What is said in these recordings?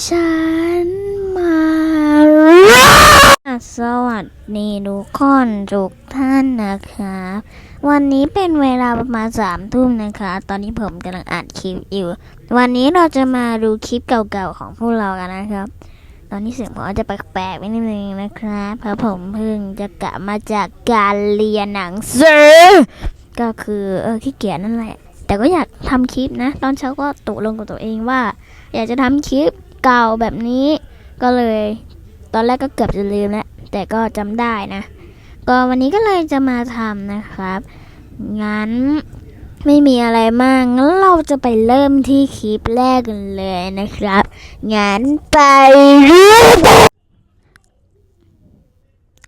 ฉันมาสวัสดีทุกคนทุกท่านนะครับ วันนี้เป็นเวลาประมาณสามทุ่มนะคะ ตอนนี้ผมกำลังอัดคลิปอยู่ วันนี้เราจะมาดูคลิปเก่าๆของพวกเรากันนะครับ ตอนนี้เสียงผมอาจจะแปลกๆไปนิดนึงนะครับเพราะผมเพิ่งจะกลับมาจากการเรียนหนังสือ ก็คือเออขี้เกียจนั่นแหละ แต่ก็อยากทำคลิปนะ ตอนเช้าก็ตกลงกับตัวเองว่า อยากจะทำคลิป เก่าแบบนี้ก็เลย ตอนแรกก็เกือบจะลืมแล้วแต่ก็จำได้นะ ก็วันนี้ก็เลยจะมาทำนะครับ งั้นไม่มีอะไรมากงั้นเราจะไปเริ่มที่คลิปแรกกันเลยนะครับ งั้นไปเริ่ม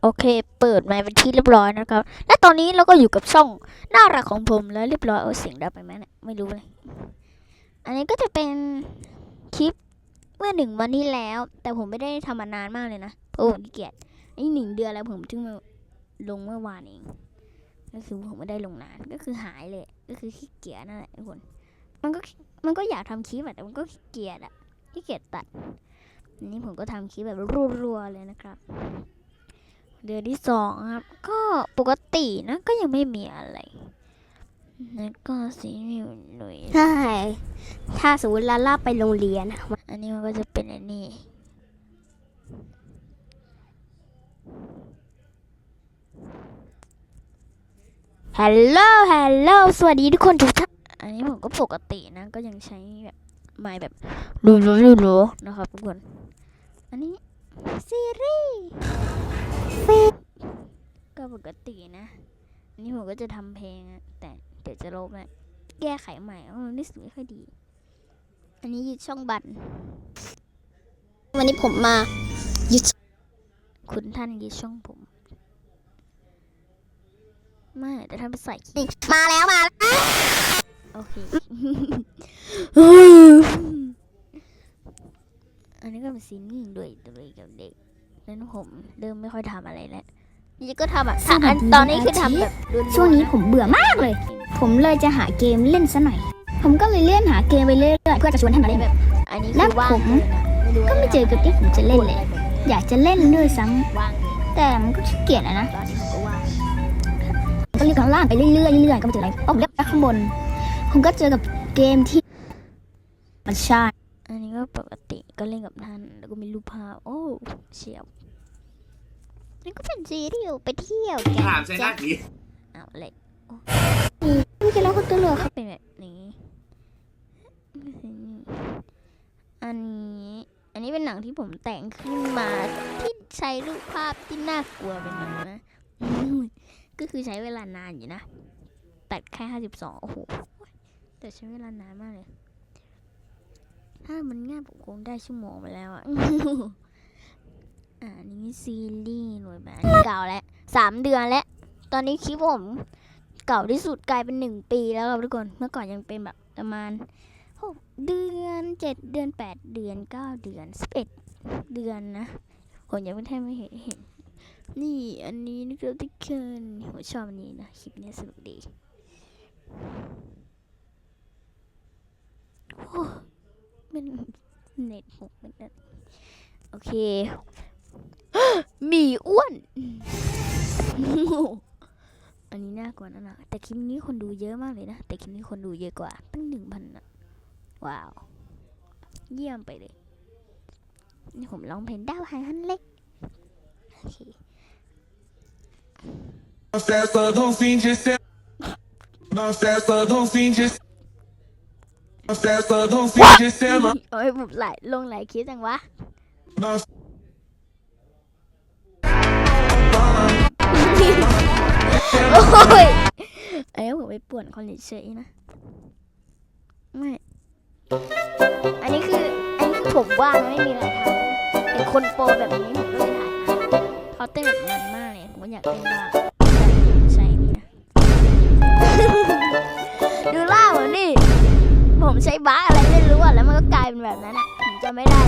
โอเค เปิดไมค์เป็นที่เรียบร้อยนะครับ และตอนนี้เราก็อยู่กับช่องน่ารักของผมแล้วเรียบร้อย เอาเสียงดังไปไหมเนี่ยไม่รู้เลย อันนี้ก็จะเป็นคลิป มื่อหนึ่งวันที่แล้ว แต่ผมไม่ได้ทำมานานมากเลยนะเพราะผมขี้เกียจนี่หนึ่งเดือนแล้วผมจึงมาลงเมื่อวานเอง ก็คือผมไม่ได้ลงนานก็คือหายเลย ก็คือขี้เกียจนั่นแหละทุกคน มันก็มันก็อยากทำคลิปแต่มันก็ขี้เกียจอะขี้เกียจตัดนนี้ผมก็ทำคลิปแบบรัวๆเลยนะครับ เดือนที่สองครับ ก็ปกตินะก็ยังไม่มีอะไร แล้วก็สีมิวหน่อยใช่ถ้าสมมติลาล่าไปโรงเรียนอะอันนี้มันก็จะเป็นอันนี้ฮัลโหลฮัลโหลสวัสดีทุกคนทุกท่านอันนี้ผมก็ปกตินะ ก็ยังใช้แบบไมค์แบบรูรูรูรูนะครับทุกคน อันนี้ซีรีส์ก็ปกตินะ อันนี้ผมก็จะทำเพลงอะแต่ เดี๋ยวจะลบแหละแก้ไขใหม่เพราะมันรู้สึกไม่ค่อยดี อันนี้ยึดช่องบันวันนี้ผมมายึดคุณท่านยึดช่องผมไม่แต่ถ้าไปใส่คลิปนี่มาแล้วมาแล้วโอเคอันนี้ก็เป็นซีนนิ่งด้วยด้วยกับเด็กนั้นผมเริ่มไม่ค่อยทำอะไรแล้ว นี่ก็ทำอะสวัสดีอันตอนนี้คือทำแบบรวๆช่วงนี้ผมเบื่อมากเลย ผมเลยจะหาเกมเล่นซะหน่อย ผมก็เลยเล่นหาเกมไปเรื่อยๆเพื่อจะชวนท่านมาเล่น แบบ อันนี้แล้คือวว่างผมเกินอะรู้ก็ไม่เจอกับที่ผมจะเล่นเลย อยากจะเล่นด้วยซ้ำว่างเลยแต่มันก็ขี้เกียจอะนะ ตอนนี้ผมก็ว่างก็เล่นข้างล่างไปเรื่อยๆเรื่อยๆก็ไม่เจออะไรอ๋อผมเล่นข้างบน ผมก็เจอกับเกมที่ มันใช่ อันนี้ก็ปกติก็เล่นกับท่านแล้วก็มีรูปภาพโอ้เชียว นี่ก็เป็นซีรีส์ไปเที่ยวกันถามใช่หน้าผีเอาเลยไม่ใช่แล้วก็ตัวเลือกเขาเป็นแบบนี้ อันนี้ อันนี้เป็นหนังที่ผมแต่งขึ้นมาที่ใช้รูปภาพที่น่ากลัวเป็นหนังนะ ก็คือใช้เวลานานอยู่นะ ตัดแค่ห้าสิบสองโอ้โห แต่ใช้เวลานานมากเลย ถ้ามันง่ายผมคงได้ชั่วโมงไปแล้วอะ อ่าอันนี้ซีรีส์หน่วยแบบอันเก่าแล้วสามเดือนแล้วตอนนี้คลิปผม เก่าที่สุดกลายเป็นหนึ่งปีแล้วครับทุกคนเมื่อก่อนยังเป็นแบบประมาณหกเดือนเจ็ดเดือนแปดเดือนเก้าเดือนสิบเอ็ดเดือนนะผมยังไม่แทบไม่เห็นเห็น นี่อันนี้นะครับทุกคนผมชอบอันนี้นะคลิปนี้สนุกดีโอ้มันเน็ตหกมันนโอเค มีอ้วน อันนี้น่ากลัวนะนะแต่คลิปนี้คนดูเยอะมากเลยนะ แต่คลิปนี้คนดูเยอะกว่าตั้งหนึ่งพันนะว้าว เยี่ยมไปเลย นี่ผมร้องเพลงดาวหายหันเล็ก โอเค Na festa do fim de semana. Na festa do fim de Na festa do fim de semana. โอ้ยผมหลายลงหลายคลิปจังวะ Na ยเอ้ยผมไปป่วนคนเฉยๆนะ ไม่ อันนี้คือ อันนี้คือผมว่างไม่มีอะไรทำเป็นคนโปรแบบนี้ผมก็เลยถ่ายนะเขาเต้นแบบมันมากเลยผมก็อยากเต้นบ้างใช่นี่นะดูล่าผมดิผมใช้บ้าอะไรไม่รู้อะแล้วมันก็กลายเป็นแบบนั้นอะผมจำไม่ได้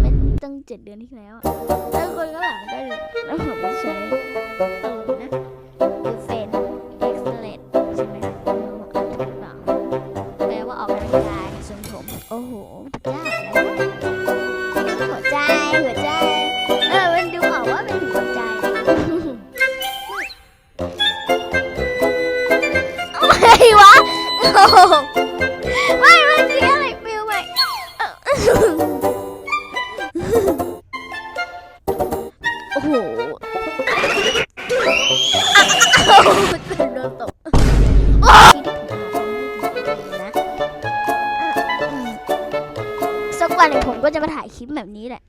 แล้วตั้งเจ็ดเดือนที่แล้วอะแล้วคนก็แบบมันก็เลยแล้วผมก็ใช้ โอ้โหเป็นโดนตกสักวันหนึ่งผมก็จะมาถ่ายคลิปแบบนี้แหละ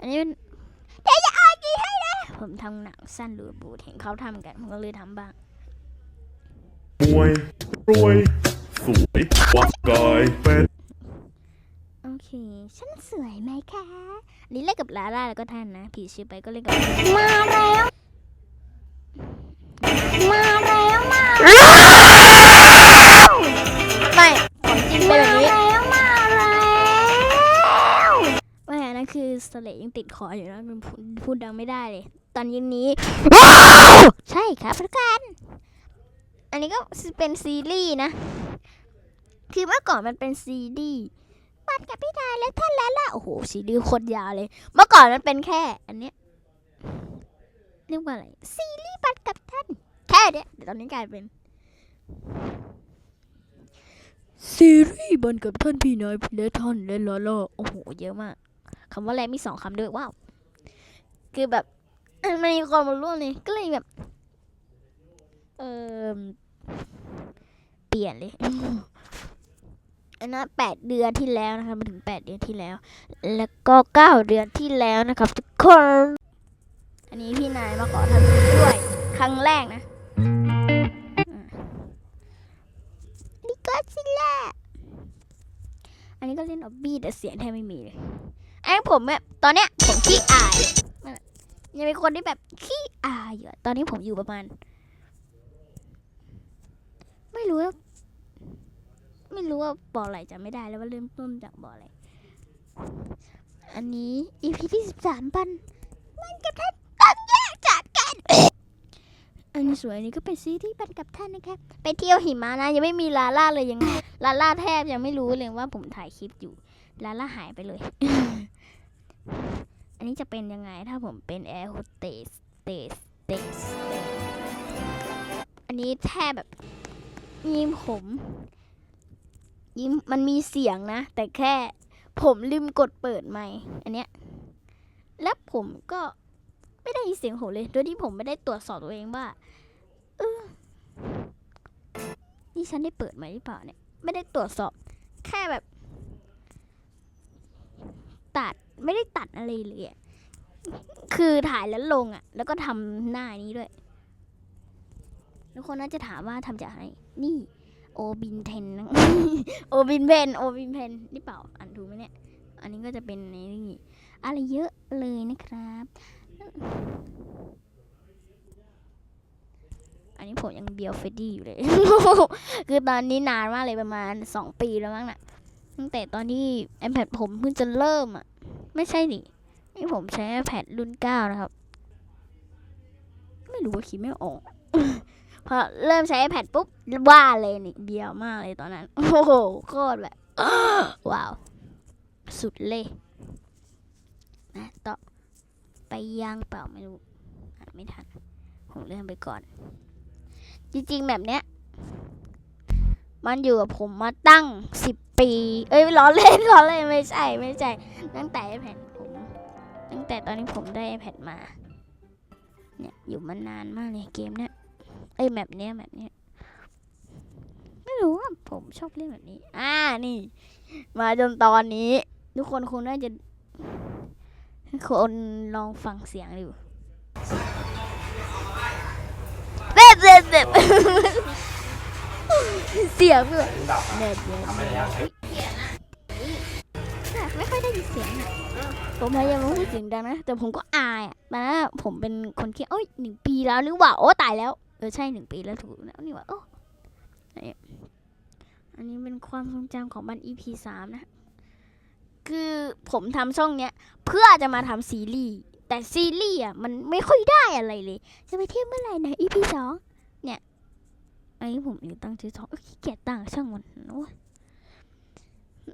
อันนี้เป็นเดี๋ยวจะอ่านดีให้นะ ผมทำหนังสั้นหรือบูเห็นเขาทำกัน ผมก็เลยทำบ้างรวยรวย สวยวักกายเป็น ฉันสวยไหมคะนนี้เล่นกับลาล่าแล้วก็ท่านนะ ผีชื่อไปก็เล่นกับ มาแล้ว มาแล้วมาไม่ของจริงเป็นแบบนี้แล้วมาแล้วไม่อันนั้นคือสเลยังติดคออยู่นะมันพูดพูดดังไม่ได้เลย ตอนเย็นนี้ ใช่ครับทุกคนอันนี้ก็เป็นซีรีส์นะ คือเมื่อก่อนมันเป็นซีดี ปัดกับพี่นายและท่านแล้วล่ะโอ้โหซีรีส์โคตรยาวเลย เมื่อก่อนมันเป็นแค่ อันเนี้ยเรียกว่าอะไรซีรีส์ปัดกับท่าน แค่เนี้ยเดี๋ยวตอนนี้กลายเป็นซีรีส์บันกับท่านพี่นายและท่านและลาล่าโอ้โห เยอะมากคำว่าแรมีสองคำด้วยว้าว คือแบบมันมีความรู้เลยก็เลยแบบ เออเปลี่ยนเลย อันนั้นแปดเดือนที่แล้วนะครับมาถึงแปดเดือนที่แล้ว แล้วก็เก้าเดือนที่แล้วนะครับ ทุกคน อันนี้พี่นายมาขอทำด้วย ครั้งแรกนะอะนี่ก็ซิล่าอันนี้ก็เล่นออบบี้แต่เสียงแทบไม่มีเลยไอ้ผมแบบตอนเนี้ยผมขี้อายยังเป็นคนที่แบบขี้อายอยู่อะตอนนี้ผมอยู่ประมาณ ไม่รู้ว่า ไม่รู้ว่าบ่ออะไรจำไม่ได้แล้วว่าเริ่มต้นจากบ่ออะไรอันนี้ EP ที่สิบสามปันมันกับท่านต้องแยกจากกัน อันนี้สวยอันนี้ก็เป็นซีรีส์ปันกับท่านนะครับ ไปเที่ยวหิมะนะ ยังไม่มีลาล่าเลยยังลาล่าแทบยังไม่รู้เลยว่าผมถ่ายคลิปอยู่ลาล่าหายไปเลย อันนี้จะเป็นยังไงถ้าผมเป็นแอร์โฮสเตสเตสเตสอันนี้แทบแบบยิ้มผม ยิ้มมันมีเสียงนะ แต่แค่ผมลืมกดเปิดไมค์อันเนี้ยแล้วผมก็ไม่ได้ยินเสียงผมเลย โดยที่ผมไม่ได้ตรวจสอบตัวเองว่าเออนี่ฉันได้เปิดไหมหรือเปล่าเนี่ย ไม่ได้ตรวจสอบ แค่แบบ ตัดไม่ได้ตัดอะไรเลยอะคือถ่ายแล้วลงอะ่ะ แล้วก็ทำหน้านี้ด้วย ทุกคนน่าจะถามว่าทำจากอะไร นี่ โอบินเทน โอบินเพน โอบินเพนนี่เปล่า อ่านถูกไหมเนี่ย อันนี้ก็จะเป็นในนี่อะไรเยอะเลยนะครับ อันนี้ผมยังเบียวเฟดดี้อยู่เลย คือตอนนี้นานมากเลยประมาณสองปีแล้วมั้งน่ะ ตั้งแต่ตอนที่ iPad ผมเพิ่งจะเริ่มอะ ไม่ใช่ดิ นี่ผมใช้ iPad รุ่นเก้านะครับ ไม่รู้ว่าคิดไม่ออก พอเริ่มใช้ iPad ปุ๊บว่าเลยนี่เบียวมากเลยตอนนั้น โอ้โหโคตรแบบว้าว สุดเลยนะต่อไปย่างเปล่าไม่รู้อ่านไม่ทันผมเลื่อนไปก่อน จริงๆแบบเนี้ย มันอยู่กับผมมาตั้งสิบปี เอ้ยล้อเล่นล้อเล่นไม่ใช่ไม่ใช่ ตั้งแต่ iPad ผม ตั้งแต่ตอนนี้ผมได้ iPad มา เนี่ยอยู่มานานมากเลยเกมเนี้ย เอ้ยแบบเนี้ยแบบเนี้ยไม่รู้ว่าผมชอบเล่นแบบนี้ อ่านี่ มาจนตอนนี้ ทุกคนคงน่าจะคนลองฟังเสียงดูเบ็บเบ็บเบ็บเสียงแบบเบบเบบไม่ค่อยได้ยินเสียงอะผมพยายามพูดเสียงดังนะ แต่ผมก็อายอะตอนนั้นผมเป็นคนคิดเอ้ยหนึ่งปีแล้วหรือว่าโอ้ตายแล้ว ออใช่หนึ่งปีแล้วถูกแล้วนี่ว่าโอ้อันนี้เป็นความทรงจำของบัน EP สามนะ คือผมทำช่องเนี้ย เพื่อจะมาทำซีรีส์แต่ซีรีส์อะมันไม่ค่อยได้อะไรเลย จะไปเที่ยวเมื่อไหร่นะ EP สองเนี่ยอันนี้ผมอยู่ตั้งชื่อช่องเอ้ยขี้เกียจตั้งช่างมันโอ้ย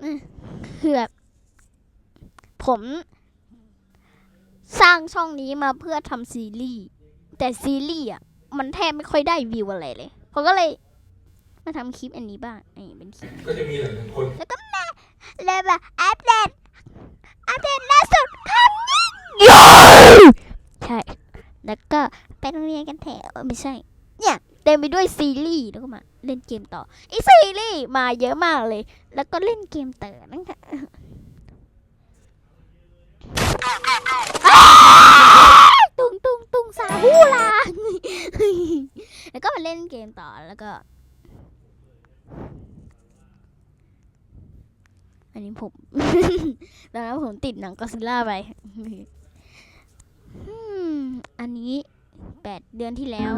เออคือแบบผมสร้างช่องนี้มาเพื่อทำซีรีส์แต่ซีรีส์อะ มันแทบไม่ค่อยได้วิวอะไรเลยเขาก็เลยมาทำคลิปอันนี้บ้างไอ่เป็นคลิปก็จะมีหลายคนแล้วก็มาเลยแบบอัปเดตอัปเดตล่าสุดครั้นี้ใช่ แล้วก็ไปโรงเรียนกันแถวไม่ใช่ เนี่ยเต็มไปด้วยซีรีส์แล้วก็มาเล่นเกมต่ออีซีรีส์มาเยอะมากเลย แล้วก็เล่นเกมเต๋อนั่นค่ะ ตุ้งตุ้งซาฮูลาแล้วก็มาเล่นเกมต่อแล้วก็ อันนี้ผมตอนนั้นผมติดหนังกอซิล่าไปอันนี้แปดเดือนที่แล้ว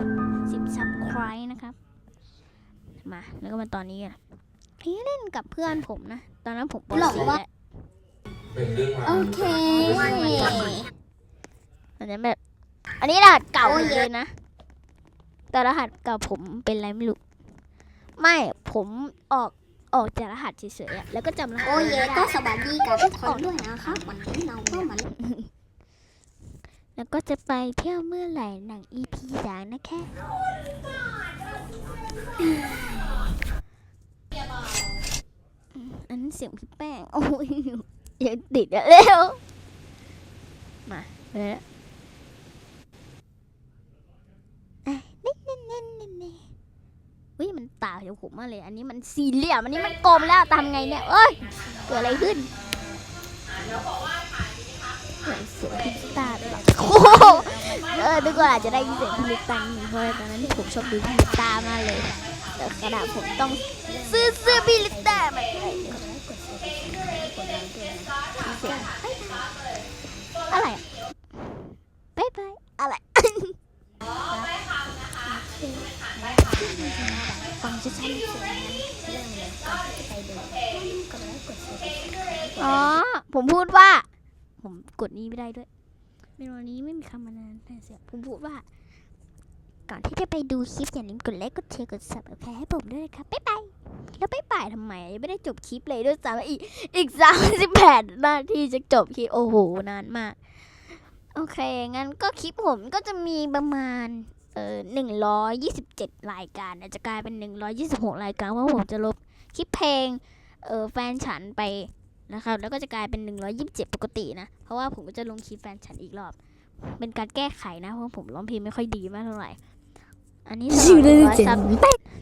สิบซับคว้นะครับ มาแล้วก็มาตอนนี้กันี่เล่นกับเพื่อนผมนะ ตอนนั้นผมหลอกว่าโอเค ตอนนั้แบบ อันนี้รหัสเก่าหมดเลยนะ แต่รหัสเก่าผมเป็นอะไรไม่รู้ ไม่ผมออกออกจากรหัสเฉยๆอะแล้วก็จำรหัสโอ้ยไม่ได้ก็สวัสดีกับทุกคนด้วยนะครับวันนี้เราก็มาเล่นแล้วก็จะไปเที่ยวเมื่อไหร่หนัง EP สามนะคะอืมอันนั้นเสียงพี่แป้ง โอ้ยอย่าติดอะเร็วมาเลย อะนี่นี่นี่นี่นี่อุ้ยมันต่างจากผมมาเลย อันนี้มันสี่เหลี่ยมอันนี้มันกลมแล้วทำไงเนี่ยเอ้ยเกิดอะไรขึ้นเสียงพิซซ่าเลยว่ะโอ้เออนึกว่าอาจจะได้ยินเสียงพิลิปตันเพราะตอนนั้นผมชอบดูพิลิปตามากเลยแต่กระดาษผมต้องซื้อซื้อพิลิตามาเลยอะไรอะบายบายอะไร ฟังชัดๆอ๋อ ผมพูดว่า ผมกดนี้ไม่ได้ด้วยเมนูนี้ไม่มีคำมานานแต่เสียผมพูดว่า ก่อนที่จะไปดูคลิปอย่าลืมกดไลค์กดแชร์กด subscribe ให้ผมด้วยนะครับบ๊ายบายแล้วบ๊ายบายทำไมยังไม่ได้จบคลิปเลยด้วยซ้ำอีกอีกสามสิบแปดนาทีจะจบคลิปโอ้โหนานมาก โอเค งั้นก็คลิปผมก็จะมีประมาณ เอ่อหนึ่งร้อยยี่สิบเจ็ดรายการอาจจะกลายเป็นหนึ่งร้อยยี่สิบหกรายการเพราะผมจะลบคลิปเพลงเอ่อแฟนฉันไปนะครับ แล้วก็จะกลายเป็นหนึ่งร้อยยี่สิบเจ็ดปกตินะ เพราะว่าผมก็จะลงคลิปแฟนฉันอีกรอบ เป็นการแก้ไขนะเพราะว่าผมร้องเพลงไม่ค่อยดีมากเท่าไหร่อันนี้สองร้อยซับ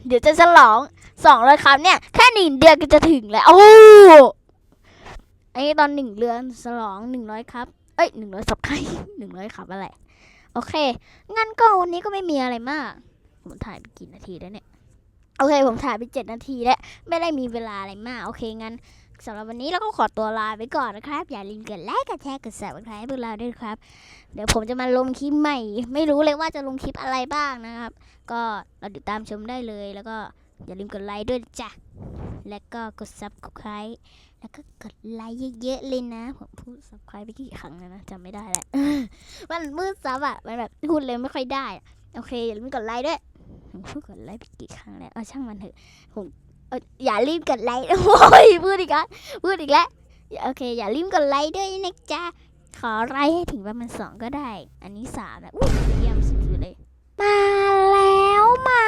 เดี๋ยวจะฉลองสองร้อยคำเนี่ย แค่หนึ่งเดือนก็จะถึงแล้ว โอ้โหอันนี้ตอนหนึ่งเดือนฉลองหนึ่งร้อยครับ เอ้ยหนึ่งร้อยสับใครหนึ่งร้อยครับอะไร โอเค งั้นก็วันนี้ก็ไม่มีอะไรมาก ผมถ่ายไปกี่นาทีแล้วเนี่ย โอเค ผมถ่ายไปเจ็ดนาทีแล้ว ไม่ได้มีเวลาอะไรมาก โอเคงั้นสำหรับวันนี้เราก็ขอตัวลาไปก่อนนะครับ อย่าลืมกดไลค์ กดแชร์ กด subscribe ให้พวกเราด้วยครับ เดี๋ยวผมจะมาลงคลิปใหม่ ไม่รู้เลยว่าจะลงคลิปอะไรบ้างนะครับ ก็เราติดตามชมได้เลย แล้วก็อย่าลืมกดไลค์ด้วยจ้ะ แล้วก็กด subscribe แล้วก็กดไลค์เยอะๆเลยนะ ผมพูด subscribe ไปกี่ครั้งแล้วนะจำไม่ได้แล้วมันมืดซับอะมันแบบพูดเลยไม่ค่อยได้อะโอเคอย่าลืมกดไลค์ด้วยผมพูดกดไลค์ไปกี่ครั้งแล้วเอาช่างมันเถอะผมเอออย่าลืมกดไลค์โอ้ยพูดอีกแล้วพูดอีกแล้วโอเค อย่าลืมกดไลค์ด้วยนะจ๊ะขอไลค์ให้ถึงประมาณสองก็ได้ อันนี้สามนะอุ้ยเยี่ยมสุดๆเลย มาแล้วมา